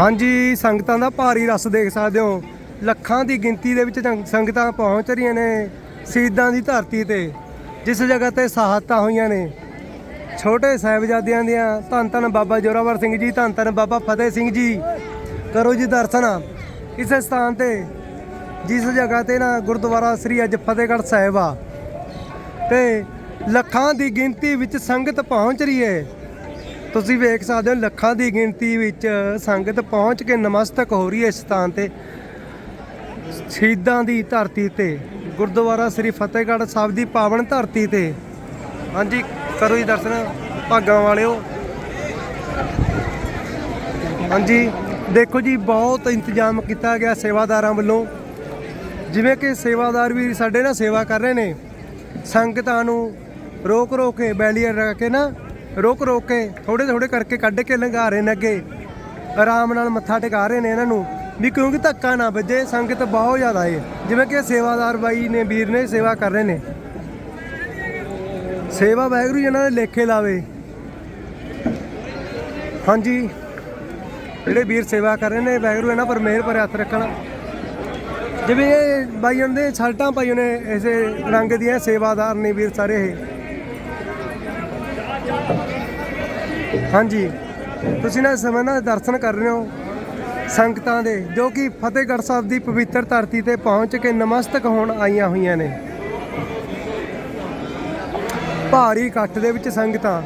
ਹਾਂਜੀ, ਸੰਗਤਾਂ ਦਾ ਭਾਰੀ ਰਸ ਦੇਖ ਸਕਦੇ ਹੋ। ਲੱਖਾਂ ਦੀ ਗਿਣਤੀ ਦੇ ਵਿੱਚ ਜੰ- ਸੰਗਤਾਂ ਪਹੁੰਚ ਰਹੀਆਂ ਨੇ ਸ਼ਹੀਦਾਂ ਦੀ ਧਰਤੀ ਤੇ, ਜਿਸ ਜਗ੍ਹਾ ਤੇ ਸ਼ਹਾਦਤਾਂ ਹੋਈਆਂ ਨੇ। ਛੋਟੇ ਸਾਹਿਬਜ਼ਾਦਿਆਂ ਦੀਆਂ ਧੰਨ ਧੰਨ ਬਾਬਾ ਜੋਰਾਵਰ ਸਿੰਘ ਜੀ, ਧੰਨ ਧੰਨ ਬਾਬਾ ਫਤਿਹ ਸਿੰਘ ਜੀ। ਕਰੋ ਜੀ ਦਰਸ਼ਨ। ਇਸ ਸਥਾਨ ਤੇ, ਜਿਸ ਜਗ੍ਹਾ ਤੇ ਨਾ ਗੁਰਦੁਆਰਾ ਸ੍ਰੀ ਅੱਜ ਫਤਿਹਗੜ੍ਹ ਸਾਹਿਬ ਆ। ਤੇ ਲੱਖਾਂ ਦੀ ਗਿਣਤੀ ਵਿੱਚ ਸੰਗਤ ਪਹੁੰਚ ਰਹੀ ਹੈ ਤੁਸੀਂ ਵੇਖ ਸਕਦੇ ਹੋ ਲੱਖਾਂ ਦੀ ਗਿਣਤੀ ਵਿੱਚ ਸੰਗਤ ਪਹੁੰਚ ਕੇ ਨਮਸਤਕ ਹੋ ਰਹੀ ਹੈ ਇਸ ਸਥਾਨ ਤੇ। ਸ਼ਹੀਦਾਂ ਦੀ ਧਰਤੀ ਤੇ, ਗੁਰਦੁਆਰਾ ਸ੍ਰੀ ਫਤਿਹਗੜ੍ਹ ਸਾਹਿਬ ਦੀ ਪਾਵਨ ਧਰਤੀ ਤੇ। ਹਾਂਜੀ, ਕਰੋ ਜੀ ਦਰਸ਼ਨ, ਭਾਗਾਂ ਵਾਲਿਓ। ਹਾਂਜੀ, ਦੇਖੋ ਜੀ, ਬਹੁਤ ਇੰਤਜ਼ਾਮ ਕੀਤਾ ਗਿਆ ਸੇਵਾਦਾਰਾਂ ਵੱਲੋਂ। ਜਿਵੇਂ ਕਿ ਸੇਵਾਦਾਰ ਵੀ ਸਾਡੇ ਨਾਲ ਸੇਵਾ ਕਰ ਰਹੇ ਨੇ। ਸੰਗਤਾਂ ਨੂੰ ਰੋਕ ਰੋਕ ਕੇ ਬੈਲੀਅਰ ਰੱਖ ਕੇ ਨਾ ਰੋਕ ਰੋਕ ਕੇ ਥੋੜੇ ਥੋੜੇ ਕਰਕੇ ਕੱਢ ਕੇ ਲੰਘਾ ਰਹੇ ਨੇ ਅੱਗੇ। ਆਰਾਮ ਨਾਲ ਮੱਥਾ ਟੇਕਾ ਰਹੇ ਨੇ ਇਹਨਾਂ ਨੂੰ। ਵੀ ਕਿਉਂਕਿ ਧੱਕਾ ਨਾ ਵੱਜੇ, ਸੰਗਤ ਬਹੁਤ ਜ਼ਿਆਦਾ ਏ। ਜਿਵੇਂ ਕਿ ਸੇਵਾਦਾਰ ਬਾਈ ਨੇ, ਵੀਰ ਨੇ ਸੇਵਾ ਕਰ ਰਹੇ ਨੇ। ਸੇਵਾ ਵਾਹਿਗੁਰੂ ਜੀ ਇਹਨਾਂ ਦੇ ਲੇਖੇ ਲਾਵੇ। ਹਾਂਜੀ। ਜਿਹੜੇ ਵੀਰ ਸੇਵਾ ਕਰ ਰਹੇ ਨੇ, ਵਾਹਿਗੁਰੂ ਇਹਨਾਂ ਪਰ ਮਿਹਰ ਭਰੇ ਹੱਥ ਰੱਖਣ। ਜਿਵੇਂ ਇਹ ਬਾਈਆਂ ਦੇ ਛਲਟਾਂ ਪਾਈਆਂ ਨੇ, ਇਸੇ ਰੰਗ ਦੀਆਂ ਸੇਵਾਦਾਰ ਨੇ ਵੀਰ ਸਾਰੇ ਇਹ। ਹਾਂਜੀ। ਤੁਸੀਂ ਨਾ ਸਮੇਂ ਨਾਲ ਦਰਸ਼ਨ ਕਰ ਰਹੇ ਹੋ ਸੰਗਤਾਂ ਦੇ, ਜੋ ਕਿ ਫਤਿਹਗੜ੍ਹ ਸਾਹਿਬ ਦੀ ਪਵਿੱਤਰ ਧਰਤੀ ਤੇ ਪਹੁੰਚ ਕੇ ਨਮਸਤਕ ਹੋਣ ਆਈਆਂ ਹੋਈਆਂ ਨੇ। ਭਾਰੀ ਇਕੱਠ ਦੇ ਵਿੱਚ ਸੰਗਤਾਂ,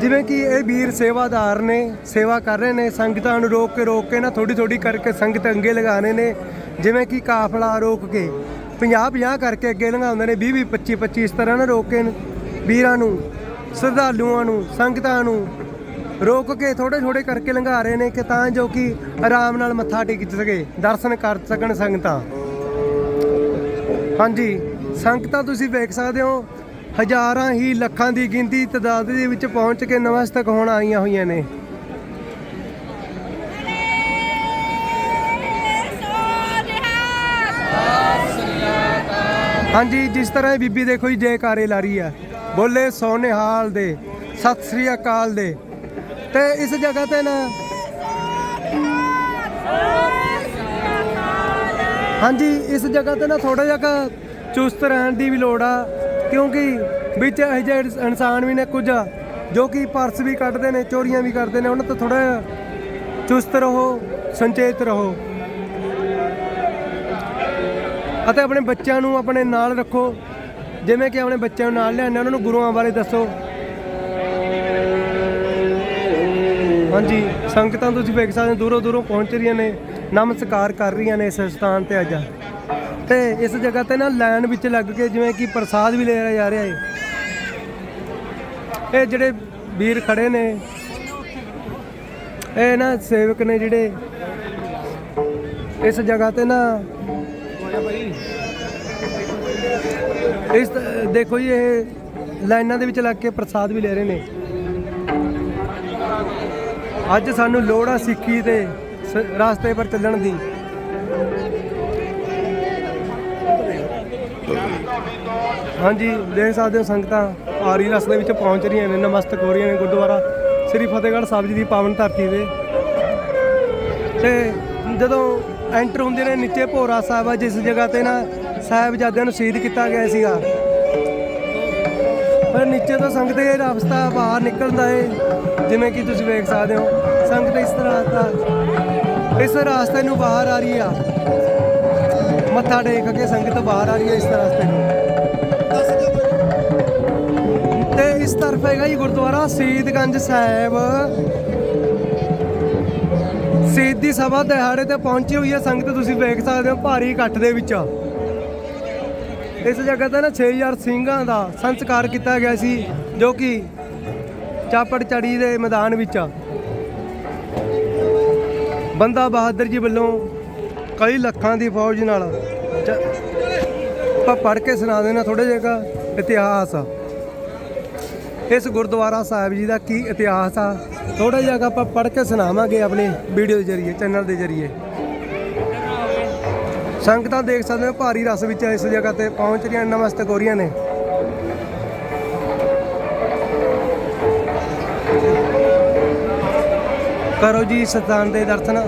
ਜਿਵੇਂ ਕਿ ਇਹ ਵੀਰ ਸੇਵਾਦਾਰ ਨੇ, ਸੇਵਾ ਕਰ ਰਹੇ ਨੇ, ਸੰਗਤਾਂ ਨੂੰ ਰੋਕ ਕੇ ਰੋਕ ਕੇ ਨਾ ਥੋੜੀ ਥੋੜੀ ਕਰਕੇ ਸੰਗਤ ਅੱਗੇ ਲਗਾਣੇ ਨੇ, ਜਿਵੇਂ ਕਿ ਕਾਫਲਾ ਰੋਕ ਕੇ। 50 50 ਕਰਕੇ ਅੱਗੇ ਲੰਘਾਉਂਦੇ ਨੇ 20 20 25 25 ਇਸ ਤਰ੍ਹਾਂ ਨਾ ਰੋਕ ਕੇ ਵੀਰਾਂ ਨੂੰ। ਸ਼ਰਧਾਲੂਆਂ ਨੂੰ, ਸੰਗਤਾਂ ਨੂੰ ਰੋਕ ਕੇ ਥੋੜੇ ਥੋੜੇ ਕਰਕੇ ਲੰਘਾ ਰਹੇ ਨੇ ਕਿ ਤਾਂ ਜੋ ਕਿ ਆਰਾਮ ਨਾਲ ਮੱਥਾ ਟੇਕ ਸਕੇ, ਦਰਸ਼ਨ ਕਰ ਸਕਣ ਸੰਗਤਾਂ। ਹਾਂਜੀ, ਸੰਗਤਾਂ ਤੁਸੀਂ ਵੇਖ ਸਕਦੇ ਹੋ, ਹਜ਼ਾਰਾਂ ਹੀ ਲੱਖਾਂ ਦੀ ਗਿਣਤੀ ਤਦਾਦ ਦੇ ਵਿੱਚ ਪਹੁੰਚ ਕੇ ਨਮਸਤਕ ਹੋਣ ਆਈਆਂ ਹੋਈਆਂ ਨੇ। ਹਾਂਜੀ, ਜਿਸ ਤਰ੍ਹਾਂ ਇਹ ਬੀਬੀ ਦੇਖੋ ਜੀ ਜੈਕਾਰੇ ਲਾ ਰਹੀ ਹੈ ਬੋਲੇ ਸੋਨੇਹਾਲ ਦੇ, ਸਤਿ ਸ੍ਰੀ ਅਕਾਲ ਦੇ। ਤੇ ਇਸ ਜਗ੍ਹਾ ਤੇ ਨਾ ਹਾਂਜੀ, ਇਸ ਜਗ੍ਹਾ ਤੇ ਨਾ ਥੋੜਾ ਜਿਹਾ ਚੁਸਤ ਰਹਿਣ ਦੀ ਵੀ ਲੋੜ ਆ, ਕਿਉਂਕਿ ਵਿੱਚ ਇਹੋ ਜਿਹੇ ਇਨਸਾਨ ਵੀ ਨੇ ਕੁਝ, ਜੋ ਕਿ ਪਰਸ ਵੀ ਕੱਢਦੇ ਨੇ, ਚੋਰੀਆਂ ਵੀ ਕਰਦੇ ਨੇ, ਉਹਨਾਂ ਤੋਂ ਥੋੜਾ ਚੁਸਤ ਰਹੋ, ਸੰਚੇਤ ਰਹੋ। ਅਤੇ ਆਪਣੇ ਬੱਚਿਆਂ ਨੂੰ ਆਪਣੇ ਨਾਲ ਰੱਖੋ। ਜਿਵੇਂ ਕਿ ਆਪਣੇ ਬੱਚਿਆਂ ਨੂੰ ਨਾਲ ਲਿਆਉਂਦੇ ਉਹਨਾਂ ਨੂੰ ਗੁਰੂਆਂ ਬਾਰੇ ਦੱਸੋ। ਹਾਂਜੀ, ਸੰਗਤਾਂ ਤੁਸੀਂ ਵੇਖ ਸਕਦੇ ਹੋ, ਦੂਰੋਂ ਦੂਰੋਂ ਪਹੁੰਚ ਰਹੀਆਂ ਨੇ, ਨਮਸਕਾਰ ਕਰ ਰਹੀਆਂ ਨੇ ਇਸ ਸਥਾਨ ਤੇ ਅੱਜ। ਤੇ ਇਸ ਜਗ੍ਹਾ ਤੇ ਨਾ ਲਾਈਨ ਵਿੱਚ ਲੱਗ ਕੇ ਜਿਵੇਂ ਕਿ ਪ੍ਰਸਾਦ ਵੀ ਲਿਆ ਜਾ ਰਿਹਾ ਹੈ ਇਹ ਜਿਹੜੇ ਵੀਰ ਖੜੇ ਨੇ, ਇਹ ਨਾ ਸੇਵਕ ਨੇ ਜਿਹੜੇ, ਇਸ ਜਗ੍ਹਾ ਤੇ ਨਾ ਇਸ ਦੇਖੋ ਜੀ, ਇਹ ਲਾਈਨਾਂ ਦੇ ਵਿੱਚ ਲੱਗ ਕੇ ਪ੍ਰਸਾਦ ਵੀ ਲੈ ਰਹੇ ਨੇ। ਅੱਜ ਸਾਨੂੰ ਲੋੜ ਆ ਸਿੱਖੀ ਦੇ ਸ- ਰਾਸਤੇ ਪਰ ਚੱਲਣ ਦੀ। ਹਾਂਜੀ, ਦੇਖ ਸਕਦੇ ਹੋ ਸੰਗਤਾਂ ਆਰੀ ਰਸ ਦੇ ਵਿੱਚ ਪਹੁੰਚ ਰਹੀਆਂ ਨੇ, ਨਮਸਤਕ ਹੋ ਰਹੀਆਂ ਨੇ ਗੁਰਦੁਆਰਾ। ਸ੍ਰੀ ਫਤਿਹਗੜ੍ਹ ਸਾਹਿਬ ਜੀ ਦੀ ਪਾਵਨ ਧਰਤੀ ਤੇ। ਤੇ ਜਦੋਂ ਐਂਟਰ ਹੁੰਦੇ ਨੇ, ਨੀਚੇ ਭੋਰਾ ਸਾਹਿਬ ਆ, ਜਿਸ ਜਗ੍ਹਾ ਤੇ ਨਾ ਸਾਹਿਬਜ਼ਾਦਿਆਂ ਨੂੰ ਸ਼ਹੀਦ ਕੀਤਾ ਗਿਆ ਸੀਗਾ। ਪਰ ਨੀਚੇ ਤੋਂ ਸੰਗਤ ਇਹ ਰਸਤਾ ਬਾਹਰ ਨਿਕਲਦਾ ਏ, ਜਿਵੇਂ ਕਿ ਤੁਸੀਂ ਵੇਖ ਸਕਦੇ ਹੋ, ਸੰਗਤ ਇਸ ਤਰ੍ਹਾਂ ਦਾ, ਇਸ ਰਸਤੇ ਨੂੰ ਬਾਹਰ ਆ ਰਹੀ ਆ। ਮੱਥਾ ਟੇਕ ਕੇ ਸੰਗਤ ਬਾਹਰ ਆ ਰਹੀ ਹੈ ਇਸ ਰਸਤੇ ਨੂੰ। ਤੇ ਇਸ ਤਰਫ ਹੈਗਾ ਜੀ ਗੁਰਦੁਆਰਾ ਸ਼ਹੀਦਗੰਜ ਸਾਹਿਬ। ਸ਼ਹੀਦੀ ਸਭਾ ਦਿਹਾੜੇ ਤੇ ਪਹੁੰਚੀ ਹੋਈ ਹੈ ਸੰਗਤ, ਤੁਸੀਂ ਵੇਖ ਸਕਦੇ ਹੋ, ਭਾਰੀ ਇਕੱਠ ਦੇ ਵਿੱਚ। ਇਸ ਜਗ੍ਹਾ ਤੇ ਨਾ 6000 ਸਿੰਘਾਂ ਦਾ ਸੰਸਕਾਰ ਕੀਤਾ ਗਿਆ ਸੀ, ਜੋ ਕਿ ਚਾਪੜ ਚੜੀ ਦੇ ਮੈਦਾਨ ਵਿੱਚ ਬੰਦਾ ਬਹਾਦਰ ਜੀ ਵੱਲੋਂ ਕਈ ਲੱਖਾਂ ਦੀ ਫੌਜ ਨਾਲ ਆਪਾਂ ਪੜ੍ਹ ਕੇ ਸੁਣਾ ਦੇਣਾ ਥੋੜਾ ਜਿਹਾ ਇਤਿਹਾਸ ਇਸ ਗੁਰਦੁਆਰਾ ਸਾਹਿਬ ਜੀ ਦਾ ਕੀ ਇਤਿਹਾਸ ਆ? ਥੋੜਾ ਜਿਹਾ ਆਪਾਂ ਪੜ੍ਹ ਕੇ ਸੁਣਾਵਾਂਗੇ ਆਪਣੇ ਵੀਡੀਓ ਦੇ ਜ਼ਰੀਏ, ਚੈਨਲ ਦੇ ਜ਼ਰੀਏ। ਸੰਗਤਾਂ ਦੇਖ ਸਕਦੇ ਹੋ, ਭਾਰੀ ਰਸ ਵਿੱਚ ਇਸ ਜਗ੍ਹਾ ਤੇ ਪਹੁੰਚ ਰਹੀਆਂ ਨਮਸਤਕ ਹੋ ਰਹੀਆਂ ਨੇ। ਕਰੋ ਜੀ ਸਤਾਨ ਦੇ ਦਰਸ਼ਨ।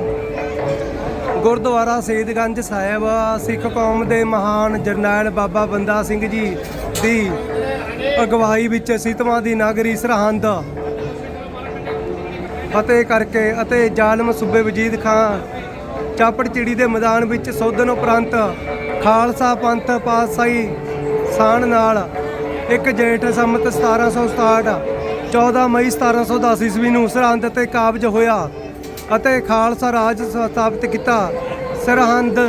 ਗੁਰਦੁਆਰਾ ਸੇਦਗੰਜ ਸਾਹਿਬ, ਸਿੱਖ ਕੌਮ ਦੇ ਮਹਾਨ ਜਰਨੈਲ ਬਾਬਾ ਬੰਦਾ ਸਿੰਘ ਜੀ ਦੀ ਅਗਵਾਈ ਵਿੱਚ ਸਿਤਵਾਂ ਦੀ ਨਗਰੀ ਸਰਹੰਦ। ਫਤਿਹ ਕਰਕੇ ਅਤੇ ਜ਼ਾਲਮ ਸੂਬੇ ਵਜੀਦ ਖਾਨ ਚਾਪੜ ਚਿੜੀ ਦੇ ਮੈਦਾਨ ਵਿੱਚ ਸੋਧਨ ਉਪਰੰਤ ਖਾਲਸਾ ਪੰਥ ਪਾਤਸ਼ਾਹੀ ਸਾਣ ਨਾਲ ਇੱਕ ਜੇਠ ਸੰਮਤ 1767 14 ਮਈ 1710 ਈਸਵੀ ਨੂੰ ਸਰਹੰਦ ਤੇ ਕਾਬਜ ਹੋਇਆ ਅਤੇ ਖਾਲਸਾ ਰਾਜ ਸਥਾਪਿਤ ਕੀਤਾ। ਸਰਹੰਦ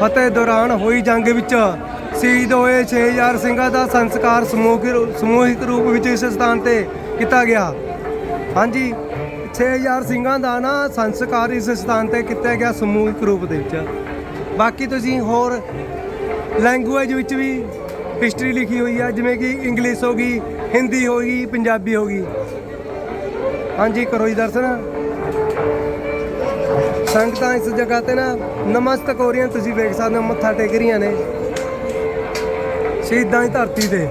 ਫਤਿਹ ਦੌਰਾਨ ਹੋਈ ਜੰਗ ਵਿੱਚ ਸ਼ਹੀਦ ਹੋਏ 6000 ਸਿੰਘਾਂ ਦਾ ਸੰਸਕਾਰ ਸਮੂਹਿਕ ਸਮੂਹਿਕ ਰੂਪ ਵਿੱਚ ਇਸ ਸਥਾਨ ਤੇ ਕੀਤਾ ਗਿਆ। ਹਾਂਜੀ 6000 ਸਿੰਘਾਂ ਦਾ ਨਾ ਸੰਸਕਾਰ ਇਸ ਸਥਾਨ ਤੇ ਕੀਤਾ ਗਿਆ ਸਮੂਹਿਕ ਰੂਪ ਦੇ ਵਿੱਚ। ਬਾਕੀ ਤੁਸੀਂ ਹੋਰ ਲੈਂਗੁਏਜ ਵਿੱਚ ਵੀ ਹਿਸਟਰੀ ਲਿਖੀ ਹੋਈ ਆ, ਜਿਵੇਂ ਕਿ ਇੰਗਲਿਸ਼ ਹੋ ਗਈ ਹਿੰਦੀ ਹੋ ਗਈ, ਪੰਜਾਬੀ ਹੋ ਗਈ। ਹਾਂਜੀ, ਕਰੋ ਜੀ ਦਰਸ਼ਨ। ਸੰਗਤਾਂ ਇਸ ਜਗ੍ਹਾ ਤੇ ਨਾ ਨਮਸਤਕ ਹੋ ਰਹੀਆਂ, ਤੁਸੀਂ ਵੇਖ ਸਕਦੇ ਹੋ ਮੱਥਾ ਟੇਕ ਰਹੀਆਂ ਨੇ। ਸ਼ਹੀਦਾਂ ਦੀ ਧਰਤੀ ਤੇ।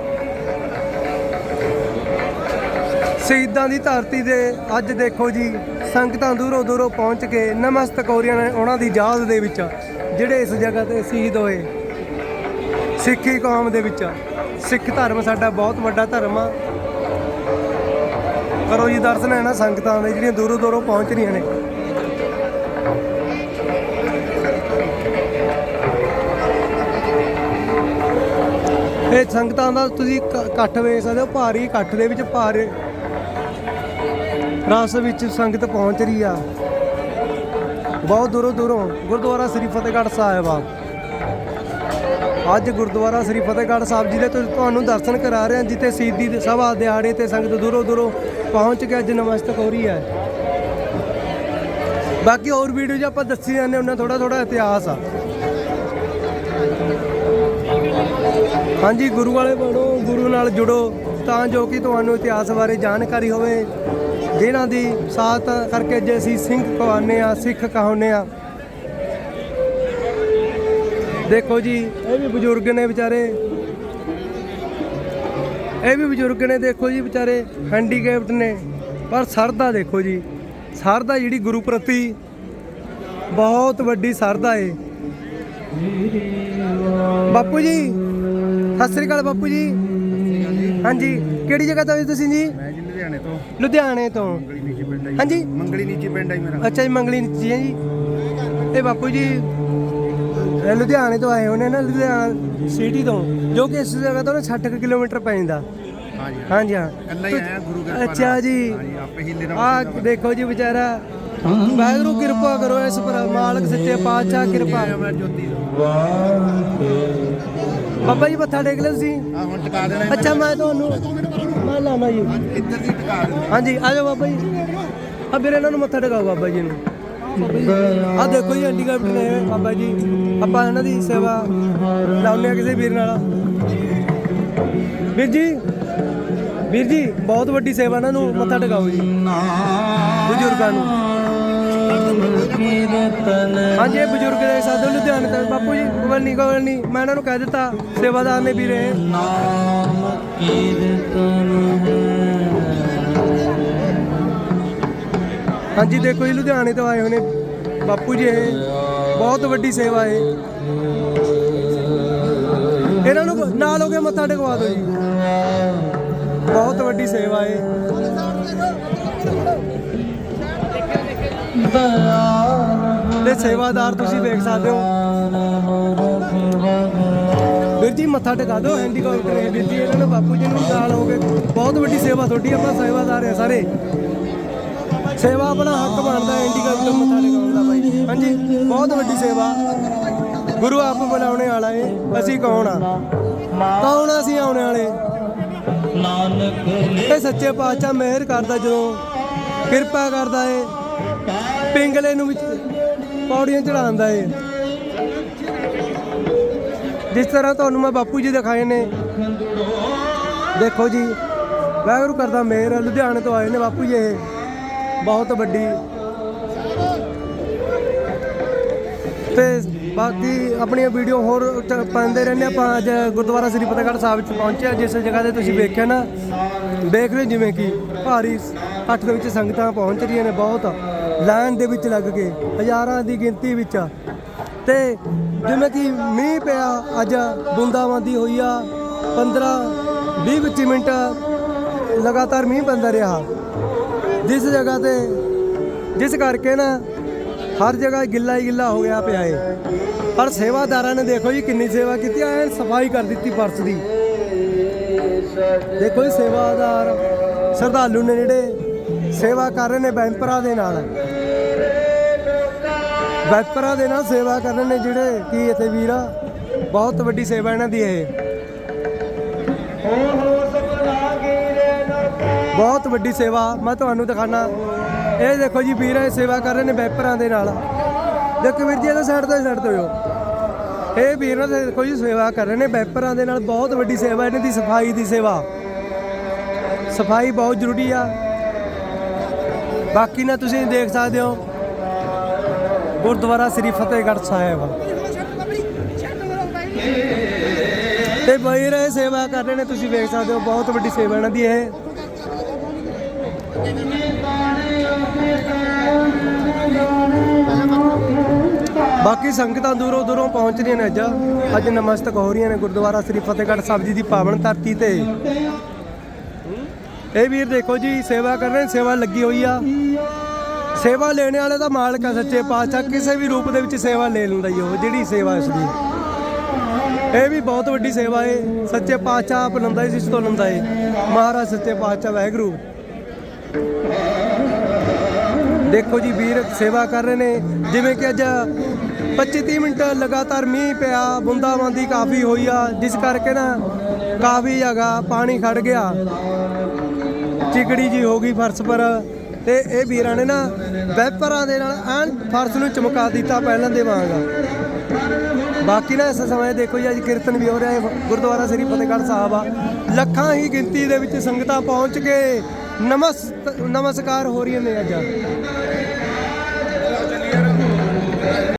ਸ਼ਹੀਦਾਂ ਦੀ ਧਰਤੀ ਦੇ ਅੱਜ ਦੇਖੋ ਜੀ, ਸੰਗਤਾਂ ਦੂਰੋਂ ਦੂਰੋਂ ਪਹੁੰਚ ਕੇ ਨਮਸਤਕ ਹੋ ਰਹੀਆਂ ਨੇ ਉਹਨਾਂ ਦੀ ਯਾਦ ਦੇ ਵਿੱਚ, ਜਿਹੜੇ ਇਸ ਜਗ੍ਹਾ ਤੇ ਸ਼ਹੀਦ ਹੋਏ। ਸਿੱਖੀ ਕੌਮ ਦੇ ਵਿੱਚ, ਸਿੱਖ ਧਰਮ ਸਾਡਾ ਬਹੁਤ ਵੱਡਾ ਧਰਮ ਆ। ਕਰੋ ਜੀ, ਦਰਸ਼ਨ ਹੈ ਨਾ ਸੰਗਤਾਂ ਦੇ, ਜਿਹੜੀਆਂ ਦੂਰੋਂ ਦੂਰੋਂ ਪਹੁੰਚ ਰਹੀਆਂ ਨੇ। ਇਹ ਸੰਗਤਾਂ ਦਾ ਤੁਸੀਂ ਇਕੱਠ ਵੇਖ ਸਕਦੇ ਹੋ, ਭਾਰੀ ਇਕੱਠ ਦੇ ਵਿੱਚ ਭਾਰੇ ਰਸ ਵਿੱਚ ਸੰਗਤ ਪਹੁੰਚ ਰਹੀ ਆ। ਬਹੁਤ ਦੂਰੋਂ ਦੂਰੋਂ ਗੁਰਦੁਆਰਾ ਸ੍ਰੀ ਫਤਿਹਗੜ੍ਹ ਸਾਹਿਬ ਆ। ਅੱਜ ਗੁਰਦੁਆਰਾ ਸ੍ਰੀ ਫਤਿਹਗੜ੍ਹ ਸਾਹਿਬ ਜੀ ਦੇ ਤੁਹਾਨੂੰ ਦਰਸ਼ਨ ਕਰਾ ਰਹੇ ਹਾਂ, ਜਿੱਥੇ ਸ਼ਹੀਦੀ ਦੇ ਸਭਾ ਦਿਹਾੜੇ ਤੇ ਸੰਗਤ ਦੂਰੋਂ ਦੂਰੋਂ ਪਹੁੰਚ ਕੇ ਅੱਜ ਨਮਸਤਕ ਹੋ ਰਹੀ ਹੈ। ਬਾਕੀ ਹੋਰ ਵੀਡੀਓ 'ਚ ਆਪਾਂ ਦੱਸੀ ਜਾਂਦੇ ਉਹਨਾਂ ਥੋੜਾ ਥੋੜਾ ਇਤਿਹਾਸ ਆ। ਹਾਂਜੀ, ਗੁਰੂ ਵਾਲੇ ਬਣੋ, ਗੁਰੂ ਨਾਲ ਜੁੜੋ, ਤਾਂ ਜੋ ਕਿ ਤੁਹਾਨੂੰ ਇਤਿਹਾਸ ਬਾਰੇ ਜਾਣਕਾਰੀ ਹੋਵੇ। ਜਿਨ੍ਹਾਂ ਦੀ ਸਾਥ ਕਰਕੇ ਜੇ ਅਸੀਂ ਸਿੰਘ ਕਹਾਉਂਦੇ ਆ ਸਿੱਖ ਕਹਾਉਂਦੇ ਆ ਦੇਖੋ ਜੀ, ਇਹ ਵੀ ਬਜ਼ੁਰਗ ਨੇ ਵਿਚਾਰੇ। ਇਹ ਵੀ ਬਜ਼ੁਰਗ ਨੇ ਦੇਖੋ ਜੀ ਵਿਚਾਰੇ ਹੈਂਡੀਕੈਪਟ ਨੇ। ਪਰ ਸਰਦਾ ਦੇਖੋ ਜੀ ਸਰਦਾ ਜਿਹੜੀ ਗੁਰੂ ਪ੍ਰਤੀ ਬਹੁਤ ਵੱਡੀ ਸਰਦਾ ਏ। ਬਾਪੂ ਜੀ, ਸਤਿ ਸ੍ਰੀ ਅਕਾਲ ਬਾਪੂ ਜੀ। ਹਾਂਜੀ, ਕਿਹੜੀ ਜਗ੍ਹਾ ਤੋਂ ਆਏ ਤੁਸੀਂ ਜੀ? ਲੁਧਿਆਣੇ ਤੋਂ। ਲੁਧਿਆਣੇ ਤੋਂ। ਮੰਗਲੀ ਨੀਚੇ ਪਿੰਡ ਹੈ ਹਾਂਜੀ। ਮੰਗਲੀ ਨੀਚੇ ਪਿੰਡ ਹੈ ਮੇਰਾ। ਅੱਛਾ ਜੀ ਮੰਗਲੀ ਨੀਚੀ ਹੈ ਜੀ। ਇਹ ਬਾਪੂ ਜੀ ਇਹ ਲੁਧਿਆਣੇ ਤੋਂ ਆਏ ਹੋਣੇ ਨਾ ਲੁਧਿਆਣਾ ਸਿਟੀ ਤੋਂ ਜੋ ਕਿ ਇਸ ਜਗ੍ਹਾ ਤੋਂ ਨਾ 60 ਕੁ ਕਿਲੋਮੀਟਰ ਪੈ ਜਾਂਦਾ। ਹਾਂ। ਜੀ ਹਾਂਜੀ ਹਾਂ। ਕੱਲਾ ਹੀ ਆਇਆ ਗੁਰੂ ਘਰ ਅੱਛਾ ਜੀ। ਹਾਂ ਜੀ ਆਪੇ ਹੀ ਲੈਣਾ ਆ ਦੇਖੋ ਜੀ ਵਿਚਾਰਾ ਵਾਹਿਗੁਰੂ ਕਿਰਪਾ ਕਰੋ ਇਸ ਪਰ ਮਾਲਕ ਸੱਚੇ ਪਾਤਸ਼ਾਹ ਕਿਰਪਾ। ਜੋਤੀ ਬਾਬਾ ਜੀ ਮੱਥਾ ਟੇਕ ਲਿਆ ਤੁਸੀਂ। ਆ ਹੁਣ ਟਿਕਾ ਦੇਣਾ ਇਹਨਾਂ ਅੱਛਾ ਮੈਂ ਤੁਹਾਨੂੰ ਮੈਂ ਲਾਣਾ ਜੀ। ਨੇ। ਇੱਧਰ ਦੀ ਟਿਕਾ ਦੇਣਾ ਹਾਂਜੀ ਆ ਜਾਓ ਬਾਬਾ ਜੀ। ਆ ਵੀਰੇ ਇਹਨਾਂ ਨੂੰ ਮੱਥਾ ਟਿਕਾਓ ਬਾਬਾ ਜੀ ਨੂੰ। ਆ ਦੇਖੋ ਜੀ ਹੈਂਡੀਕੈਪਟ ਨੇ ਇਹ ਬਾਬਾ ਜੀ। ਆਪਾਂ ਇਹਨਾਂ ਦੀ ਸੇਵਾ ਲਾਉਂਦੇ ਆ ਕਿਸੇ ਵੀਰ ਨਾਲ। ਵੀਰ ਜੀ ਵੀਰ ਜੀ, ਬਹੁਤ ਵੱਡੀ ਸੇਵਾ ਇਹਨਾਂ ਨੂੰ ਮੱਥਾ ਟਿਕਾਓ ਜੀ। ਬਜ਼ੁਰਗਾਂ ਨੂੰ। ਹਾਂਜੀ, ਇਹ ਬਜ਼ੁਰਗ ਦੇ ਸਾਧੂ ਲੁਧਿਆਣੇ ਤੋਂ ਬਾਪੂ ਜੀ ਕੋਲ ਨਹੀਂ ਕੋਲ ਨਹੀਂ ਮੈਂ ਇਹਨਾਂ ਨੂੰ ਕਹਿ ਦਿੱਤਾ, ਸੇਵਾਦਾਰ ਨੇ ਵੀਰੇ ਹਾਂਜੀ, ਦੇਖੋ ਜੀ, ਲੁਧਿਆਣੇ ਤੋਂ ਆਏ ਹੋਏ ਨੇ ਬਾਪੂ ਜੀ, ਇਹ ਬਹੁਤ ਵੱਡੀ ਸੇਵਾ ਹੈ। ਇਹਨਾਂ ਨੂੰ ਨਾਲ ਹੋ ਕੇ ਮੱਥਾ ਟੇਕਵਾ ਦਿਓ ਜੀ। ਬਹੁਤ ਵੱਡੀ ਸੇਵਾ ਏ। ਤੇ ਸੇਵਾਦਾਰ ਤੁਸੀਂ ਵੇਖ ਸਕਦੇ ਹੋ। ਵੀਰ ਜੀ, ਮੱਥਾ ਟਿਕਾ ਦਿਓ ਹੈਂਡੀਕੈਪਟ ਨੇ। ਵੀਰ ਜੀ, ਇਹਨਾਂ ਨੂੰ ਬਾਪੂ ਜੀ ਨੂੰ ਨਾਲ ਹੋ ਕੇ ਬਹੁਤ ਵੱਡੀ ਸੇਵਾ ਤੁਹਾਡੀ, ਆਪਾਂ ਸੇਵਾਦਾਰ ਆ ਸਾਰੇ। ਸੇਵਾ ਆਪਣਾ ਹੱਕ ਬਣਦਾ ਹੈਂਡੀਕੈਪਟ ਮੱਥਾ ਟਿਕਾਉਣ ਦਾ ਬਾਈ ਹਾਂਜੀ, ਬਹੁਤ ਵੱਡੀ ਸੇਵਾ। ਗੁਰੂ ਆਪ ਬਣਾਉਣੇ ਵਾਲਾ ਏ, ਅਸੀਂ ਕੌਣ ਆ? ਕੌਣ ਅਸੀਂ ਆਉਣੇ ਵਾਲੇ? ਇਹ ਸੱਚੇ ਪਾਤਸ਼ਾਹ ਮਿਹਰ ਕਰਦਾ ਜਦੋਂ ਕਿਰਪਾ ਕਰਦਾ ਏ, ਪਿੰਗਲੇ ਨੂੰ ਵਿੱਚ ਪੌੜੀਆਂ ਚੜਾਉਂਦਾ ਏ। ਜਿਸ ਤਰ੍ਹਾਂ ਤੁਹਾਨੂੰ ਮੈਂ ਬਾਪੂ ਜੀ ਦਿਖਾਏ ਨੇ, ਦੇਖੋ ਜੀ, ਵਾਹਿਗੁਰੂ ਕਰਦਾ ਮਿਹਰ, ਲੁਧਿਆਣੇ ਤੋਂ ਆਏ ਨੇ ਬਾਪੂ ਜੀ ਇਹ, ਬਹੁਤ ਵੱਡੀ। ਤੇ ਬਾਕੀ ਆਪਣੀਆਂ ਵੀਡੀਓ ਹੋਰ ਪਾਉਂਦੇ ਰਹਿੰਦੇ ਆਪਾਂ ਅੱਜ ਗੁਰਦੁਆਰਾ ਸ੍ਰੀ ਫਤਿਹਗੜ੍ਹ ਸਾਹਿਬ ਵਿੱਚ ਪਹੁੰਚੇ ਹਾਂ, ਜਿਸ ਜਗ੍ਹਾ ਤੇ ਤੁਸੀਂ ਵੇਖਿਆ ਨਾ ਦੇਖ ਰਹੇ ਜਿਵੇਂ ਕਿ ਭਾਰੀ ਇਕੱਠ ਦੇ ਵਿੱਚ ਸੰਗਤਾਂ ਪਹੁੰਚ ਰਹੀਆਂ ਨੇ ਬਹੁਤ। ਲਾਈਨ ਦੇ ਵਿੱਚ ਲੱਗ ਕੇ ਹਜ਼ਾਰਾਂ ਦੀ ਗਿਣਤੀ ਵਿੱਚ। ਤੇ ਜਿਵੇਂ ਕਿ ਮੀਂਹ ਪਿਆ ਅੱਜ ਬੂੰਦਾਬਾਂਦੀ ਹੋਈ ਆ। 15 20 25 ਮਿੰਟ ਲਗਾਤਾਰ ਮੀਂਹ ਪੈਂਦਾ ਰਿਹਾ। ਜਿਸ ਜਗ੍ਹਾ ਤੇ ਜਿਸ ਕਰਕੇ ਨਾ ਹਰ ਜਗ੍ਹਾ ਗਿੱਲਾ ਹੀ ਗਿੱਲਾ ਹੋ ਗਿਆ ਪਿਆ ਏ। ਪਰ ਸੇਵਾਦਾਰਾਂ ਨੇ ਦੇਖੋ ਜੀ ਕਿੰਨੀ ਸੇਵਾ ਕੀਤੀ ਐ ਸਫ਼ਾਈ ਕਰ ਦਿੱਤੀ ਪਰਸ ਦੀ। ਦੇਖੋ ਜੀ ਸੇਵਾਦਾਰ ਸ਼ਰਧਾਲੂ ਨੇ ਜਿਹੜੇ ਸੇਵਾ ਕਰ ਰਹੇ ਨੇ ਬੈਂਪਰਾਂ ਦੇ ਨਾਲ। ਵੈਪਰਾਂ ਦੇ ਨਾਲ ਸੇਵਾ ਕਰ ਰਹੇ ਨੇ ਜਿਹੜੇ ਕੀ ਇੱਥੇ ਵੀਰ ਆ ਬਹੁਤ ਵੱਡੀ ਸੇਵਾ ਇਹਨਾਂ ਦੀ ਇਹ। ਬਹੁਤ ਵੱਡੀ ਸੇਵਾ, ਮੈਂ ਤੁਹਾਨੂੰ ਦਿਖਾਣਾ ਇਹ ਦੇਖੋ ਜੀ ਵੀਰ, ਇਹ ਸੇਵਾ ਕਰ ਰਹੇ ਨੇ ਵੈਪਰਾਂ ਦੇ ਨਾਲ। ਦੇਖੋ ਵੀਰ ਜੀ, ਇਹਦੇ ਸਾਈਡ ਤੋਂ ਸਾਈਡ ਤੋਂ ਹੋ। ਇਹ ਵੀਰ ਨਾ ਦੇਖੋ ਜੀ ਸੇਵਾ ਕਰ ਰਹੇ ਨੇ, ਵੈਪਰਾਂ ਦੇ ਨਾਲ ਬਹੁਤ ਵੱਡੀ ਸੇਵਾ, ਇਹਨਾਂ ਦੀ ਸਫ਼ਾਈ ਦੀ ਸੇਵਾ। ਸਫ਼ਾਈ ਬਹੁਤ ਜ਼ਰੂਰੀ ਆ। ਬਾਕੀ ਨਾ ਤੁਸੀਂ ਦੇਖ ਸਕਦੇ ਹੋ, ਗੁਰਦੁਆਰਾ ਸ੍ਰੀ ਫਤਿਹਗੜ੍ਹ ਸਾਹਿਬ ਤੇ ਬਾਈ ਰਹੇ ਸੇਵਾ ਕਰ ਰਹੇ ਨੇ, ਤੁਸੀਂ ਵੇਖ ਸਕਦੇ ਹੋ, ਬਹੁਤ ਵੱਡੀ ਸੇਵਾ ਇਹਨਾਂ ਦੀ ਇਹ। ਬਾਕੀ ਸੰਗਤਾਂ ਦੂਰੋਂ ਦੂਰੋਂ ਪਹੁੰਚ ਰਹੀਆਂ ਨੇ ਅੱਜ। ਅੱਜ ਨਮਸਤਕ ਹੋ ਰਹੀਆਂ ਨੇ ਗੁਰਦੁਆਰਾ ਸ੍ਰੀ ਫਤਿਹਗੜ੍ਹ ਸਾਹਿਬ ਜੀ ਦੀ ਪਾਵਨ ਧਰਤੀ ਤੇ। ਇਹ ਵੀਰ ਦੇਖੋ ਜੀ, ਸੇਵਾ ਕਰ ਰਹੇ ਸੇਵਾ ਲੱਗੀ ਹੋਈ ਆ। ਸੇਵਾ ਲੈਣ ਵਾਲੇ ਦਾ ਮਾਲਕ ਆ ਸੱਚੇ ਪਾਤਸ਼ਾਹ, ਕਿਸੇ ਵੀ ਰੂਪ ਦੇ ਵਿੱਚ ਸੇਵਾ ਲੈ ਲੈਂਦਾ ਹੀ ਉਹ, ਜਿਹੜੀ ਸੇਵਾ ਇਸ ਦੀ ਇਹ ਵੀ ਬਹੁਤ ਵੱਡੀ ਸੇਵਾ ਏ। ਸੱਚੇ ਪਾਤਸ਼ਾਹ ਆਪ ਲੰਦਾ ਇਸ ਤੋਂ ਲੰਦਾ ਏ। ਮਹਾਰਾਜ ਸੱਚੇ ਪਾਤਸ਼ਾਹ, ਵਾਹਿਗੁਰੂ। ਦੇਖੋ ਜੀ ਵੀਰ, ਸੇਵਾ ਕਰ ਰਹੇ ਨੇ। ਜਿਵੇਂ ਕਿ ਅੱਜ 25 30 ਮਿੰਟ ਲਗਾਤਾਰ ਮੀਂਹ ਪਿਆ, ਬੂੰਦਾਬਾਂਦੀ ਕਾਫੀ ਹੋਈ ਆ, ਜਿਸ ਕਰਕੇ ਨਾ ਕਾਫੀ ਜਗ੍ਹਾ ਪਾਣੀ ਖੜ ਗਿਆ। ਚਿਕੜੀ ਜੀ ਹੋ ਗਈ ਫਰਸ਼ ਪਰ ਤੇ ਇਹ ਵੀਰਾਂ ਨੇ ਨਾ ਵੈਪਰਾਂ ਦੇ ਨਾਲ ਐਨ ਫਰਸ਼ ਨੂੰ ਚਮਕਾ ਦਿੱਤਾ ਪਹਿਲਾਂ ਦੇ ਵਾਂਗ। ਬਾਕੀ ਨਾ ਇਸ ਸਮੇਂ ਦੇਖੋ ਜੀ, ਅੱਜ ਕੀਰਤਨ ਵੀ ਹੋ ਰਿਹਾ ਹੈ ਗੁਰਦੁਆਰਾ ਸ੍ਰੀ ਫਤਿਹਗੜ੍ਹ ਸਾਹਿਬ ਆ। ਲੱਖਾਂ ਹੀ ਗਿਣਤੀ ਦੇ ਵਿੱਚ ਸੰਗਤਾਂ ਪਹੁੰਚ ਕੇ ਨਮਸ ਨਮਸਕਾਰ ਹੋ ਰਹੀਆਂ ਨੇ ਅੱਜ।